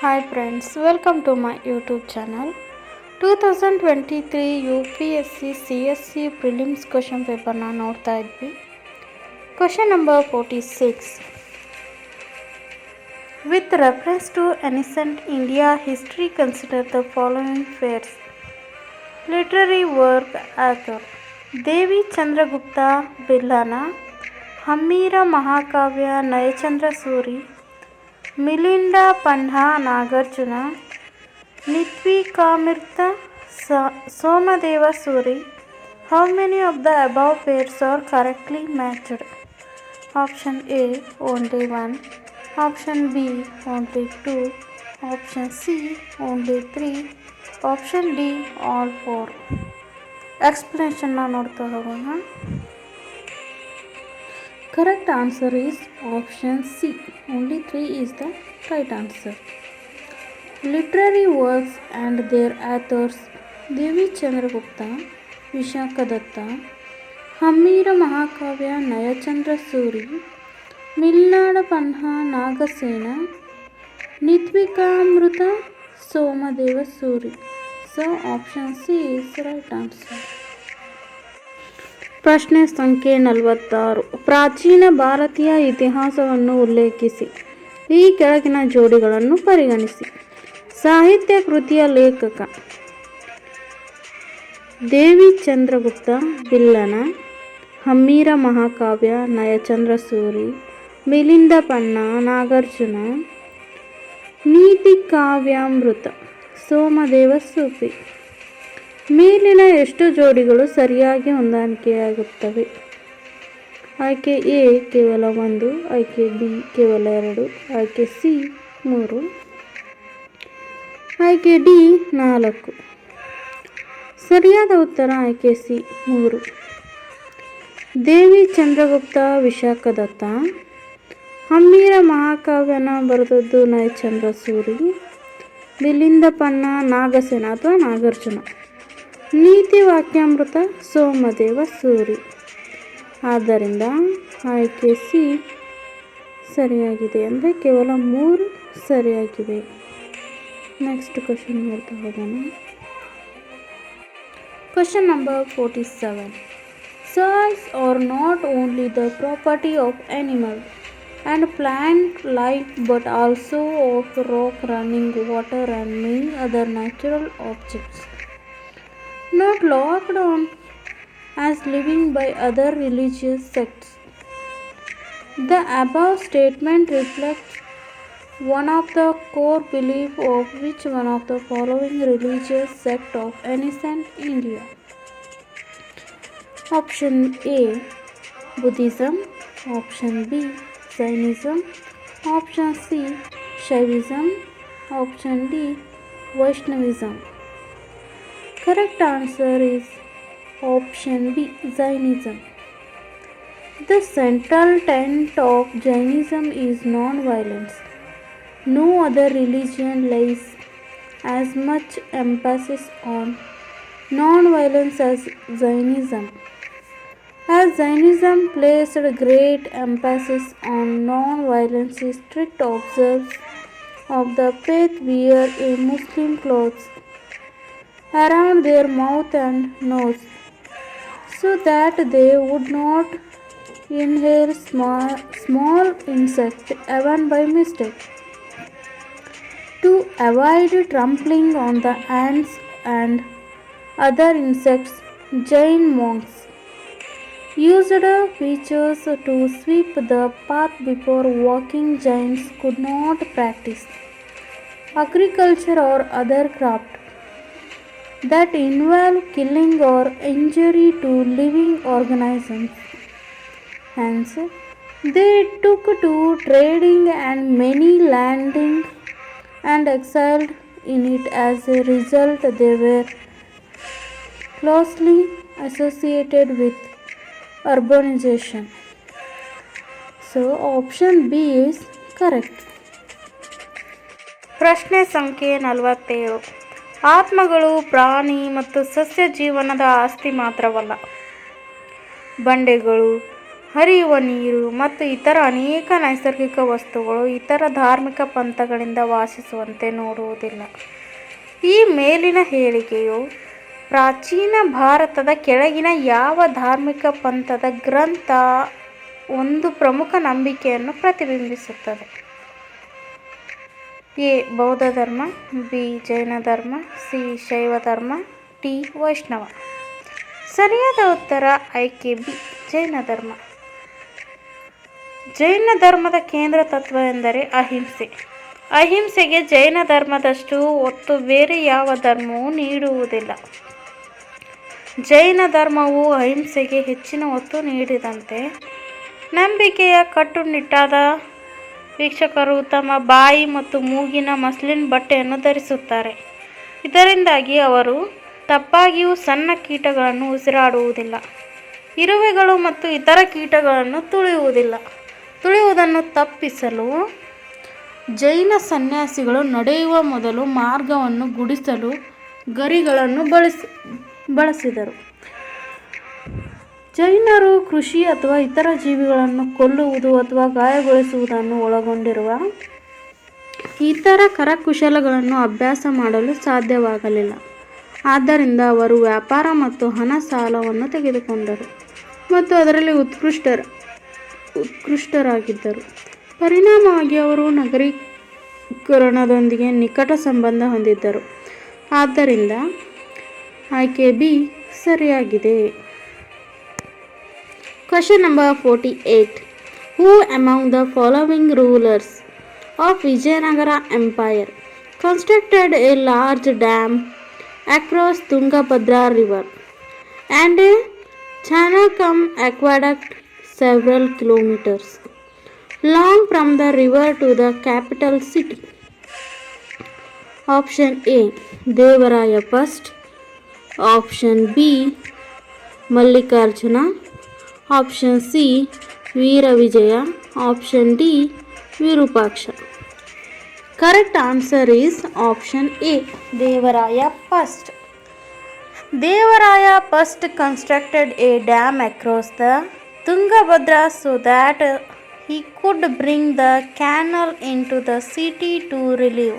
hi friends welcome to my YouTube channel two thousand twenty three U P S C C S C prelims question ಪೇಪರ್ನ ನೋಡ್ತಾ ಇದ್ವಿ question number forty six with reference to ancient India history consider the following pairs literary work author Devi Chandragupta Bilhana Hammira Mahakavya Nayachandra Suri ಮಿಲಿಂಡ Panaah Nagarjuna ನಿತ್ವಿಕಾಮಿರ್ತ ಸ Somadeva Suri how many of the above pairs are correctly matched option A only one option B only two option C only three option D all four ಎಕ್ಸ್ಪ್ಲನೇಷನ್ನ ನೋಡ್ತಾ ಹೋಗೋಣ Correct answer is option C. Only 3 is the right answer. Literary works and their authors Devi Chandra Gupta, Vishaka Datta, Hamira Mahakavya Nayachandra Suri, Milnada Panha Nagasena, Nitvika Amruta Soma Deva Suri. So option C is the right answer. ಪ್ರಶ್ನೆ ಸಂಖ್ಯೆ ನಲವತ್ತಾರು. ಪ್ರಾಚೀನ ಭಾರತೀಯ ಇತಿಹಾಸವನ್ನು ಉಲ್ಲೇಖಿಸಿ. ಈ ಕೆಳಗಿನ ಜೋಡಿಗಳನ್ನು ಪರಿಗಣಿಸಿ. ಸಾಹಿತ್ಯ ಕೃತಿಯ ಲೇಖಕ. ದೇವಿ ಚಂದ್ರಗುಪ್ತ, ಬಿಲ್ಲನ. ಹಮ್ಮೀರ ಮಹಾಕಾವ್ಯ ನಯಚಂದ್ರ ಸೂರಿ ಮಿಲಿಂದ ಪನ್ನ ನಾಗಾರ್ಜುನ. ನೀತಿ ಕಾವ್ಯಾಮೃತ. ಸೋಮದೇವ ಸೂಫಿ. ಮೇಲಿನ ಎಷ್ಟು ಜೋಡಿಗಳು ಸರಿಯಾಗಿ ಹೊಂದಾಣಿಕೆಯಾಗುತ್ತವೆ? ಆಯ್ಕೆ ಎ ಕೇವಲ ಒಂದು, ಆಯ್ಕೆ ಬಿ ಕೇವಲ ಎರಡು, ಆಯ್ಕೆ ಸಿ ಮೂರು, ಆಯ್ಕೆ ಡಿ ನಾಲ್ಕು. ಸರಿಯಾದ ಉತ್ತರ ಆಯ್ಕೆ ಸಿ ಮೂರು. ದೇವಿ ಚಂದ್ರಗುಪ್ತ ವಿಶಾಖದತ್ತ ಹಮ್ಮೀರ ಮಹಾಕಾವ್ಯನ ಬರೆದದ್ದು ನಯಚಂದ್ರ ಸೂರಿ ಪನ್ನ ನಾಗಸೇನ ಅಥವಾ ನಾಗಾರ್ಜುನ. ನೀತಿ ವಾಕ್ಯಾಮೃತ ಸೋಮದೇವ ಸೂರಿ. ಆದ್ದರಿಂದ ಆಯ್ಕೆ ಸಿ ಸರಿಯಾಗಿದೆ ಅಂದರೆ ಕೇವಲ ಮೂರು ಸರಿಯಾಗಿವೆ ನೆಕ್ಸ್ಟ್ ಕ್ವಶನ್ ನೋಡ್ತಾ ಹೋಗೋಣ. Question number forty seven soils are not only the property of animal and plant life but also of rock running water and many other natural objects. Not locked on as living by other religious sects. The above statement reflects one of the core belief of which one of the following religious sect of ancient India. Option A Buddhism, option B Jainism, option C Shaivism, option D Vaishnavism. Correct answer is option B Jainism. The central tenet of Jainism is non violence. No other religion lays as much emphasis on non violence as Jainism. As Jainism placed great emphasis on non violence, strict observers of the faith wear a Muslim clothes around their mouth and nose so that they would not inhale small, small insects even by mistake. To avoid trampling on the ants and other insects, Jain monks used features to sweep the path before walking. giants could not practice agriculture or other craft that involve killing or injury to living organisms. Hence, they took to trading and many landing and excelled in it. As a result, they were closely associated with urbanization. So, option B is correct. ಪ್ರಶ್ನೆ ಸಂಖ್ಯೆ ನಲವತ್ತೇಳು ಆತ್ಮಗಳು ಪ್ರಾಣಿ ಮತ್ತು ಸಸ್ಯ ಜೀವನದ ಆಸ್ತಿ ಮಾತ್ರವಲ್ಲ. ಬಂಡೆಗಳು, ಹರಿಯುವ ನೀರು ಮತ್ತು ಇತರ ಅನೇಕ ನೈಸರ್ಗಿಕ ವಸ್ತುಗಳು ಇತರ ಧಾರ್ಮಿಕ ಪಂಥಗಳಿಂದ ವಾಸಿಸುವಂತೆ ನೋಡುವುದಿಲ್ಲ. ಈ ಮೇಲಿನ ಹೇಳಿಕೆಯು ಪ್ರಾಚೀನ ಭಾರತದ ಕೆಳಗಿನ ಯಾವ ಧಾರ್ಮಿಕ ಪಂಥದ ಗ್ರಂಥ ಒಂದು ಪ್ರಮುಖ ನಂಬಿಕೆಯನ್ನು ಪ್ರತಿಬಿಂಬಿಸುತ್ತದೆ. ಎ ಬೌದ್ಧ ಧರ್ಮ ಬಿ ಜೈನ ಧರ್ಮ, ಸಿ ಶೈವ ಧರ್ಮ, ಟಿ ವೈಷ್ಣವ. ಸರಿಯಾದ ಉತ್ತರ ಆಯ್ಕೆ ಬಿ, ಜೈನ ಧರ್ಮ. ಜೈನ ಧರ್ಮದ ಕೇಂದ್ರ ತತ್ವ ಎಂದರೆ ಅಹಿಂಸೆ. ಅಹಿಂಸೆಗೆ ಜೈನ ಧರ್ಮದಷ್ಟು ಒತ್ತು ಬೇರೆ ಯಾವ ಧರ್ಮವೂ ನೀಡುವುದಿಲ್ಲ. ಜೈನ ಧರ್ಮವು ಅಹಿಂಸೆಗೆ ಹೆಚ್ಚಿನ ಒತ್ತು ನೀಡಿದಂತೆ ನಂಬಿಕೆಯ ಕಟ್ಟುನಿಟ್ಟಾದ ವೀಕ್ಷಕರು ತಮ್ಮ ಬಾಯಿ ಮತ್ತು ಮೂಗಿನ ಮಸ್ಲಿನ್ ಬಟ್ಟೆಯನ್ನು ಧರಿಸುತ್ತಾರೆ. ಇದರಿಂದಾಗಿ ಅವರು ತಪ್ಪಾಗಿಯೂ ಸಣ್ಣ ಕೀಟಗಳನ್ನು ಉಸಿರಾಡುವುದಿಲ್ಲ. ಇರುವೆಗಳು ಮತ್ತು ಇತರ ಕೀಟಗಳನ್ನು ತುಳಿಯುವುದಿಲ್ಲ. ತುಳಿಯುವುದನ್ನು ತಪ್ಪಿಸಲು ಜೈನ ಸನ್ಯಾಸಿಗಳು ನಡೆಯುವ ಮೊದಲು ಮಾರ್ಗವನ್ನು ಗುಡಿಸಲು ಗರಿಗಳನ್ನು ಬಳಸಿ, ಬಳಸಿದರು. ಜೈನರು, ಕೃಷಿ ಅಥವಾ ಇತರ ಜೀವಿಗಳನ್ನು ಕೊಲ್ಲುವುದು ಅಥವಾ ಗಾಯಗೊಳಿಸುವುದನ್ನು ಒಳಗೊಂಡಿರುವ ಇತರ ಕರಕುಶಲಗಳನ್ನು ಅಭ್ಯಾಸ ಮಾಡಲು ಸಾಧ್ಯವಾಗಲಿಲ್ಲ. ಆದ್ದರಿಂದ ಅವರು ವ್ಯಾಪಾರ ಮತ್ತು ಹಣ ಸಾಲವನ್ನು ತೆಗೆದುಕೊಂಡರು ಮತ್ತು ಅದರಲ್ಲಿ ಉತ್ಕೃಷ್ಟರ, ಉತ್ಕೃಷ್ಟರಾಗಿದ್ದರು. ಪರಿಣಾಮವಾಗಿ ಅವರು ನಗರೀಕರಣದೊಂದಿಗೆ ನಿಕಟ ಸಂಬಂಧ ಹೊಂದಿದ್ದರು. ಆದ್ದರಿಂದ ಆಯ್ಕೆ ಬಿ ಸರಿಯಾಗಿದೆ. Question number 48. Who among the following rulers of Vijayanagara Empire constructed a large dam across Tungabhadra river and a Chanakam aqueduct several kilometers long from the river to the capital city? Option A. Devaraya first. Option B. Mallikarjuna. option C Veera Vijaya option D Virupaksha correct answer is option A Devaraya first Devaraya first constructed a dam across the Tungabhadra so that he could bring the canal into the city to relieve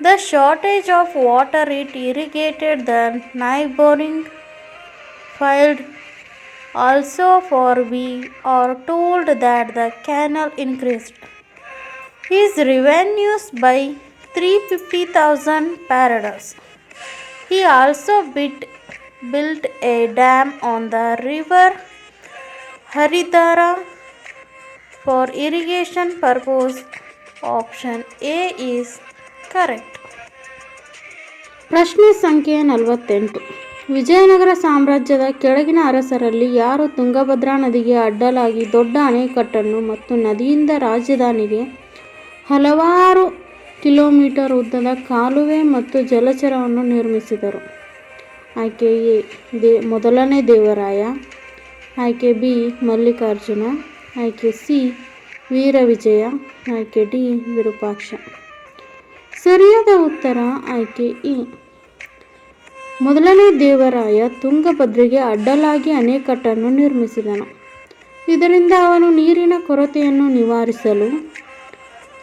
the shortage of water it irrigated the neighboring field also for we are told that the canal increased his revenues by 350,000 parados. He also built, built a dam on the river Haridara for irrigation purpose. Option A is correct. ಪ್ರಶ್ನೆ ಸಂಖ್ಯೆ ನಲವತ್ತೆಂಟು ವಿಜಯನಗರ ಸಾಮ್ರಾಜ್ಯದ ಕೆಳಗಿನ ಅರಸರಲ್ಲಿ ಯಾರು ತುಂಗಭದ್ರಾ ನದಿಗೆ ಅಡ್ಡಲಾಗಿ ದೊಡ್ಡ ಅಣೆಕಟ್ಟನ್ನು ಮತ್ತು ನದಿಯಿಂದ ರಾಜಧಾನಿಗೆ ಹಲವಾರು ಕಿಲೋಮೀಟರ್ ಉದ್ದದ ಕಾಲುವೆ ಮತ್ತು ಜಲಚರವನ್ನು ನಿರ್ಮಿಸಿದರು. ಆಯ್ಕೆ ಎ, ದೇ, ಮೊದಲನೇ ದೇವರಾಯ. ಆಯ್ಕೆ ಬಿ, ಮಲ್ಲಿಕಾರ್ಜುನ. ಆಯ್ಕೆ ಸಿ ವೀರ ವಿಜಯ ಆಯ್ಕೆ ಡಿ, ವಿರೂಪಾಕ್ಷ. ಸರಿಯಾದ ಉತ್ತರ ಆಯ್ಕೆ ಇ. ಮೊದಲನೇ ದೇವರಾಯ ತುಂಗಭದ್ರೆಗೆ ಅಡ್ಡಲಾಗಿ ಅಣೆಕಟ್ಟನ್ನು ನಿರ್ಮಿಸಿದನು. ಇದರಿಂದ ಅವನು ನೀರಿನ ಕೊರತೆಯನ್ನು ನಿವಾರಿಸಲು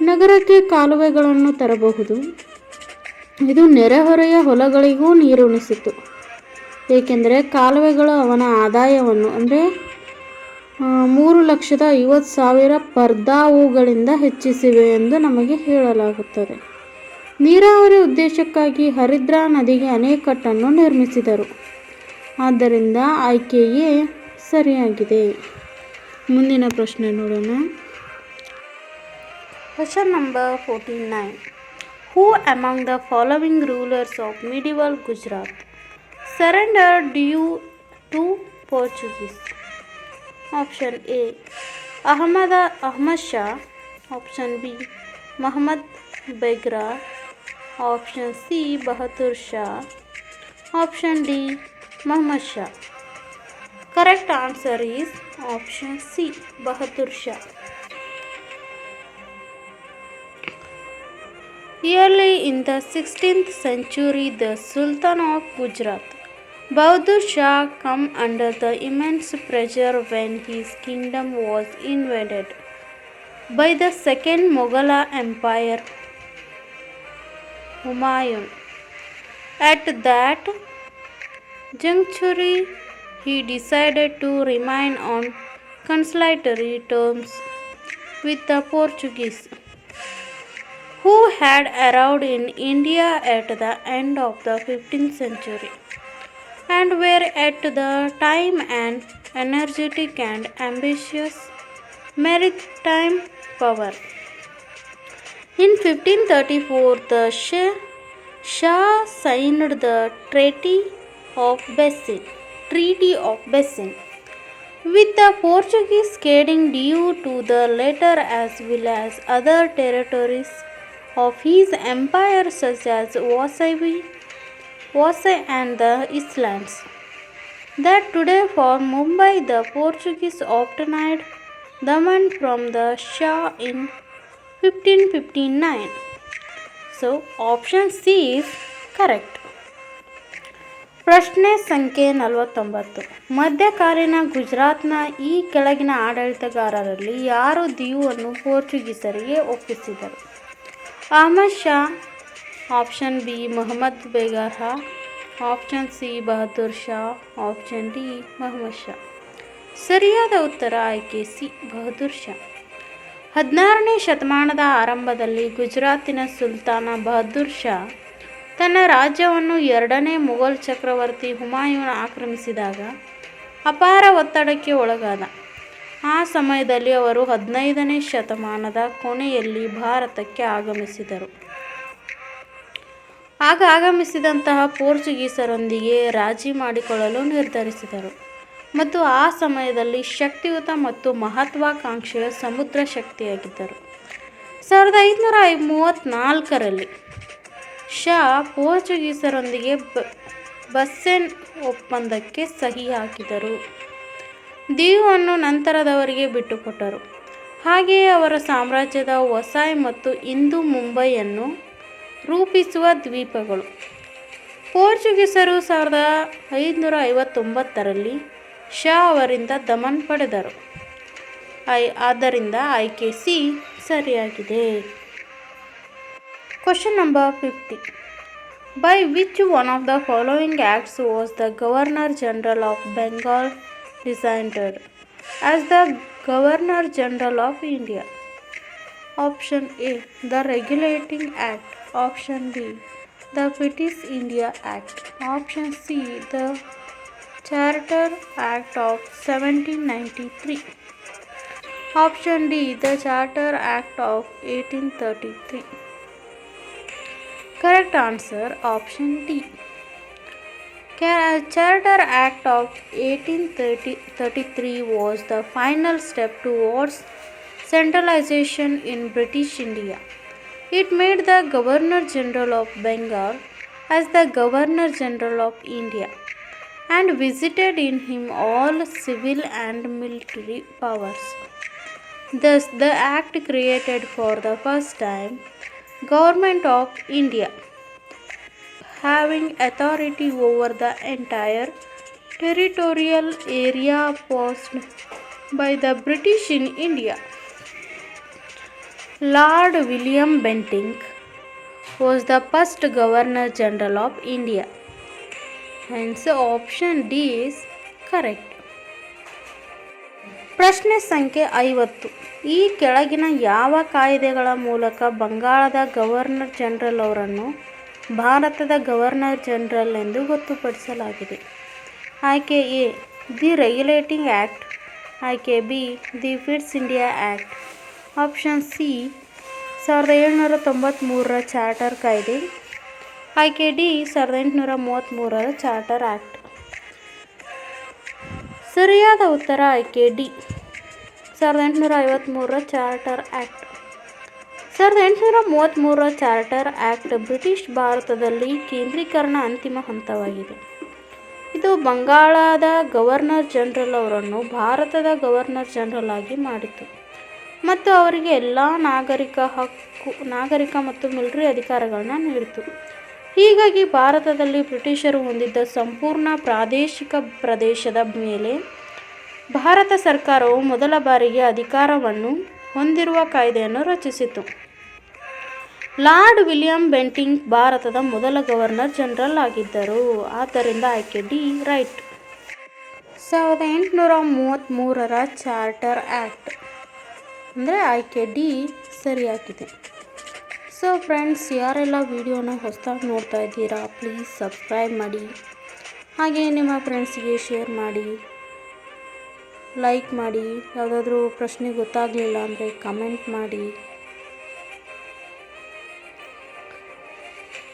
ನಗರಕ್ಕೆ ಕಾಲುವೆಗಳನ್ನು ತರಬಹುದು. ಇದು ನೆರೆಹೊರೆಯ ಹೊಲಗಳಿಗೂ ನೀರುಣಿಸಿತು. ಏಕೆಂದರೆ ಕಾಲುವೆಗಳು ಅವನ ಆದಾಯವನ್ನು, ಅಂದರೆ ಮೂರು ಲಕ್ಷದ ಐವತ್ತು ಸಾವಿರ ಪರ್ದಾವುಗಳಿಂದ ಹೆಚ್ಚಿಸಿವೆ ಎಂದು ನಮಗೆ ಹೇಳಲಾಗುತ್ತದೆ. ನೀರಾವರಿ ಉದ್ದೇಶಕ್ಕಾಗಿ ಹರಿದ್ರಾ ನದಿಗೆ ಅಣೆಕಟ್ಟನ್ನು ನಿರ್ಮಿಸಿದರು. ಆದ್ದರಿಂದ ಆಯ್ಕೆಯೇ ಸರಿಯಾಗಿದೆ. ಮುಂದಿನ ಪ್ರಶ್ನೆ ನೋಡೋಣ. Question number forty nine. Who among the following rulers of medieval Gujarat surrender due to Portuguese option A Ahmad Ahmad Shah option B Mohammad Begada Option C. Bahadur Shah. Option D. Muhammad Shah. Correct answer is option C. Bahadur Shah. Early in the 16th century, the Sultan of Gujarat, Bahadur Shah come under the immense pressure when his kingdom was invaded by the second Mughal Empire Humayun. At that juncture, he decided to remain on conciliatory terms with the Portuguese, who had arrived in India at the end of the 15th century and were at the time an energetic and ambitious maritime power. In 1534, the Shah, signed the Treaty of Bessin, Treaty of Bessin with the Portuguese ceding due to the latter as well as other territories of his empire such as Vasavi, Vasai and the islands. That today for Mumbai the Portuguese obtained the Daman from the Shah in 1559. So option C is correct ಪ್ರಶ್ನೆ ಸಂಖ್ಯೆ ನಲವತ್ತೊಂಬತ್ತು. ಮಧ್ಯಕಾಲೀನ ಗುಜರಾತ್ನ ಈ ಕೆಳಗಿನ ಆಡಳಿತಗಾರರಲ್ಲಿ ಯಾರು ದಿಯುವನ್ನು ಪೋರ್ಚುಗೀಸರಿಗೆ ಒಪ್ಪಿಸಿದರು? Ahmad Shah option B Mohammad Begada option C Bahadur Shah option D Mohammad Shah. ಸರಿಯಾದ ಉತ್ತರ ಆಯ್ಕೆ ಸಿ ಬಹದ್ದೂರ್ ಶಾ. ಹದಿನಾರನೇ ಶತಮಾನದ ಆರಂಭದಲ್ಲಿ ಗುಜರಾತಿನ ಸುಲ್ತಾನ ಬಹದ್ದೂರ್ ಶಾ ತನ್ನ ರಾಜ್ಯವನ್ನು ಎರಡನೇ ಮೊಘಲ್ ಚಕ್ರವರ್ತಿ ಹುಮಾಯೂನ್ ಆಕ್ರಮಿಸಿದಾಗ ಅಪಾರ ಒತ್ತಡಕ್ಕೆ ಒಳಗಾದ. ಆ ಸಮಯದಲ್ಲಿ ಅವರು ಹದಿನೈದನೇ ಶತಮಾನದ ಕೊನೆಯಲ್ಲಿ ಭಾರತಕ್ಕೆ ಆಗಮಿಸಿದರು. ಆಗ ಆಗಮಿಸಿದಂತಹ ಪೋರ್ಚುಗೀಸರೊಂದಿಗೆ ರಾಜಿ ಮಾಡಿಕೊಳ್ಳಲು ನಿರ್ಧರಿಸಿದರು. ಮತ್ತು ಆ ಸಮಯದಲ್ಲಿ ಶಕ್ತಿಯುತ ಮತ್ತು ಮಹತ್ವಾಕಾಂಕ್ಷೆಯ ಸಮುದ್ರ ಶಕ್ತಿಯಾಗಿದ್ದರು. ಸಾವಿರದ ಐದುನೂರ ಮೂವತ್ತ್ನಾಲ್ಕರಲ್ಲಿ ಶಾ ಪೋರ್ಚುಗೀಸರೊಂದಿಗೆ ಬ, ಬಸ್ಸೆನ್ ಒಪ್ಪಂದಕ್ಕೆ ಸಹಿ ಹಾಕಿದರು. ದೀವನ್ನು ನಂತರದವರಿಗೆ ಬಿಟ್ಟುಕೊಟ್ಟರು. ಹಾಗೆಯೇ ಅವರ ಸಾಮ್ರಾಜ್ಯದ ವಸಾಯ್ ಮತ್ತು ಇಂದು ಮುಂಬೈಯನ್ನು ರೂಪಿಸುವ ದ್ವೀಪಗಳು. ಪೋರ್ಚುಗೀಸರು ಸಾವಿರದ ಐದುನೂರ ಐವತ್ತೊಂಬತ್ತರಲ್ಲಿ ಶಾ ಅವರಿಂದ ದಮನ್ ಪಡೆದರು ಐ ಆದ್ದರಿಂದ ಆಯ್ಕೆ ಸಿ ಸರಿಯಾಗಿದೆ Question number 50. By which one of the following acts was the Governor General of Bengal designated as the Governor General of India? Option A. The Regulating Act. Option B. The British India Act. Option C. The Charter Act of 1793. Option D. The Charter Act of 1833. Correct answer option D. Charter Act of 1833 was the final step towards centralization in British India. It made the Governor General of Bengal as the Governor General of India and visited in him all civil and military powers. Thus, the act created for the first time Government of India having authority over the entire territorial area possessed by the British in India. Lord William Bentinck was the first Governor General of India. Hence, option D is correct ಪ್ರಶ್ನೆ ಸಂಖ್ಯೆ ಐವತ್ತು. ಈ ಕೆಳಗಿನ ಯಾವ ಕಾಯ್ದೆಗಳ ಮೂಲಕ ಬಂಗಾಳದ governor general ಅವರನ್ನು ಭಾರತದ ಗವರ್ನರ್ ಜನರಲ್ ಎಂದು ಗೊತ್ತುಪಡಿಸಲಾಗಿದೆ? ಆಯ್ಕೆ ಎ ದಿ ರೆಗ್ಯುಲೇಟಿಂಗ್ ಆ್ಯಕ್ಟ್ ಆಯ್ಕೆ B the Pitt's India act option C ಸಾವಿರದ ಏಳ್ನೂರ ತೊಂಬತ್ತ್ಮೂರರ ಚಾರ್ಟರ್ ಕಾಯ್ದೆ. ಆಯ್ಕೆ ಡಿ ಸಾವಿರದ ಎಂಟುನೂರ ಮೂವತ್ತ್ಮೂರರ ಚಾರ್ಟರ್ ಆ್ಯಕ್ಟ್ ಸರಿಯಾದ ಉತ್ತರ ಆಯ್ಕೆ ಡಿ ಸಾವಿರದ ಎಂಟುನೂರ ಐವತ್ತ್ಮೂರರ ಚಾರ್ಟರ್ ಆ್ಯಕ್ಟ್ ಸಾವಿರದ ಎಂಟುನೂರ ಮೂವತ್ತ್ಮೂರರ ಚಾರ್ಟರ್ ಆ್ಯಕ್ಟ್ ಬ್ರಿಟಿಷ್ ಭಾರತದಲ್ಲಿ ಕೇಂದ್ರೀಕರಣ ಅಂತಿಮ ಹಂತವಾಗಿದೆ. ಇದು ಬಂಗಾಳದ ಗವರ್ನರ್ ಜನರಲ್ ಅವರನ್ನು ಭಾರತದ ಗವರ್ನರ್ ಜನರಲ್ ಆಗಿ ಮಾಡಿತು. ಮತ್ತು ಅವರಿಗೆ ಎಲ್ಲ ನಾಗರಿಕ ಹಕ್ಕು, ನಾಗರಿಕ ಮತ್ತು ಮಿಲಿಟರಿ ಅಧಿಕಾರಗಳನ್ನ ನೀಡಿತು. ಹೀಗಾಗಿ ಭಾರತದಲ್ಲಿ ಬ್ರಿಟಿಷರು ಹೊಂದಿದ್ದ ಸಂಪೂರ್ಣ ಪ್ರಾದೇಶಿಕ ಪ್ರದೇಶದ ಮೇಲೆ ಭಾರತ ಸರ್ಕಾರವು ಮೊದಲ ಬಾರಿಗೆ ಅಧಿಕಾರವನ್ನು ಹೊಂದಿರುವ ಕಾಯ್ದೆಯನ್ನು ರಚಿಸಿತು. ಲಾರ್ಡ್ ವಿಲಿಯಂ ಬೆಂಟಿಂಗ್ ಭಾರತದ ಮೊದಲ ಗವರ್ನರ್ ಜನರಲ್ ಆಗಿದ್ದರು. ಆದ್ದರಿಂದ ಆಯ್ಕೆ ಡಿ ರೈಟ್. ಸಾವಿರದ ಎಂಟುನೂರ ಮೂವತ್ತ್ಮೂರರ ಚಾರ್ಟರ್ ಆ್ಯಕ್ಟ್ ಅಂದರೆ ಆಯ್ಕೆ ಡಿ ಸರಿಯಾಗಿದೆ. ಸೊ ಫ್ರೆಂಡ್ಸ್, ಯಾರೆಲ್ಲ ವಿಡಿಯೋನ ಹೊಸ್ದಾಗಿ ನೋಡ್ತಾ ಇದ್ದೀರಾ ಪ್ಲೀಸ್ ಸಬ್ಸ್ಕ್ರೈಬ್ ಮಾಡಿ. ಹಾಗೆ ನಿಮ್ಮ ಫ್ರೆಂಡ್ಸಿಗೆ ಶೇರ್ ಮಾಡಿ. ಲೈಕ್ ಮಾಡಿ. ಯಾವುದಾದ್ರೂ ಪ್ರಶ್ನೆ ಗೊತ್ತಾಗಲಿಲ್ಲ ಅಂದರೆ ಕಮೆಂಟ್ ಮಾಡಿ.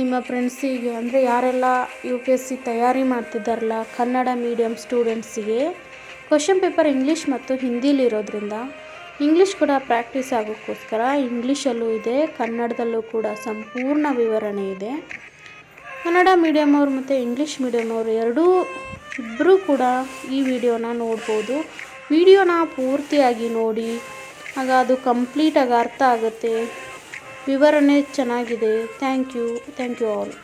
ನಿಮ್ಮ ಫ್ರೆಂಡ್ಸಿಗೆ ಅಂದರೆ ಯಾರೆಲ್ಲ ಯು ಪಿ ಎಸ್ ಸಿ ತಯಾರಿ ಮಾಡ್ತಿದ್ದಾರಲ್ಲ, ಕನ್ನಡ ಮೀಡಿಯಮ್ ಸ್ಟೂಡೆಂಟ್ಸಿಗೆ ಕ್ವಶನ್ ಪೇಪರ್ ಇಂಗ್ಲೀಷ್ ಮತ್ತು ಹಿಂದಿಲಿರೋದ್ರಿಂದ ಇಂಗ್ಲೀಷ್ ಕೂಡ ಪ್ರಾಕ್ಟೀಸ್ ಆಗೋಕ್ಕೋಸ್ಕರ ಇಂಗ್ಲೀಷಲ್ಲೂ ಇದೆ, ಕನ್ನಡದಲ್ಲೂ ಕೂಡ ಸಂಪೂರ್ಣ ವಿವರಣೆ ಇದೆ. ಕನ್ನಡ ಮೀಡಿಯಮ್ ಅವರು ಮತ್ತು ಇಂಗ್ಲೀಷ್ ಮೀಡಿಯಮ್ ಅವರು ಎರಡೂ ಇಬ್ಬರೂ ಕೂಡ ಈ ವಿಡಿಯೋನ ನೋಡ್ಬೋದು. ವಿಡಿಯೋನ ಪೂರ್ತಿಯಾಗಿ ನೋಡಿ, ಆಗ ಅದು ಕಂಪ್ಲೀಟಾಗಿ ಅರ್ಥ ಆಗುತ್ತೆ. ವಿವರಣೆ ಚೆನ್ನಾಗಿದೆ. Thank you thank you all